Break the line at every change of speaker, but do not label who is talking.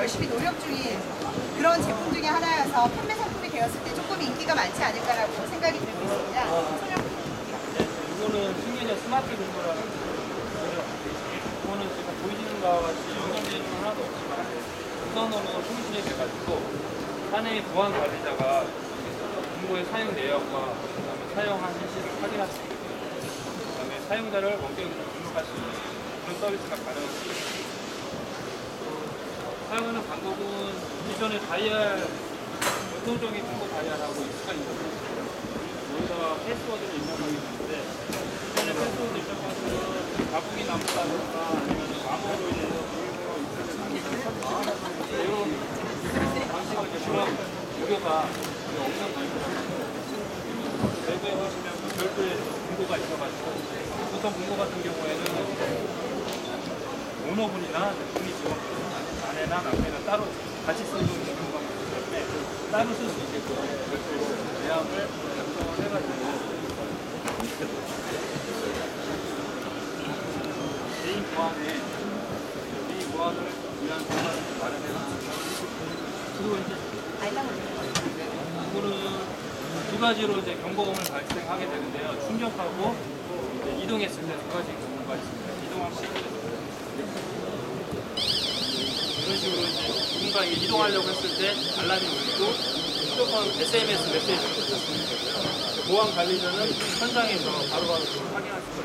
열심히 노력 중인 그런 제품 중에 하나여서 판매 상품이 되었을 때 조금 인기가 많지 않을까라고 생각이 들고 있습니다. 부탁드립니다.
네, 이거는 승계자 스마트 공구라는 거죠. 이거는 지금 보이시는 바와 같이 연결되는 건 하나도 없지만 우선으로 통신이 돼가지고 사내 보안 관리자가 공구의 사용 내역과 그다음에 사용한 실시를 확인할 수 있고 그다음에 사용자를 원격으로 등록할 수 있는 그런 서비스가 가능합니다. 사용하는 방법은 기존의 다이얼 전통적인 공구 다이얼하고 익숙한 인터페이스 여기다가 패스워드를 입력하게 되는데 기존의 패스워드 입력하면 가북이 남다든가 아니면 암호로 인해서 이런 방식을 이제 그런 우려가 없는 거예요. 외부에 보시면 그 별도의 공고가 있어가지고 보통 공고 같은 경우에는 오너분이나 분이 지원 아내나 남편이나 따로 같이 쓰는 경우가 많기 때문에 따로 쓸 수 있게끔 별도로 예약을 작성을 해가지고 개인 보안에 개인 보안을 위한 공간을 마련해놨습니다. 그리고 이제 이거는 두 가지로 이제 경고음을 발생하게 되는데요. 충격하고 이동했을 때 두 가지 경우가 있습니다. 이동할 때 이런 식으로 이제 누군가 이동하려고 했을 때 알람이 울리고 휴대폰 SMS 메시지를 꽂혔습니다. 보안 관리자는 현장에서 바로바로 그걸 확인할 수가 있습니다.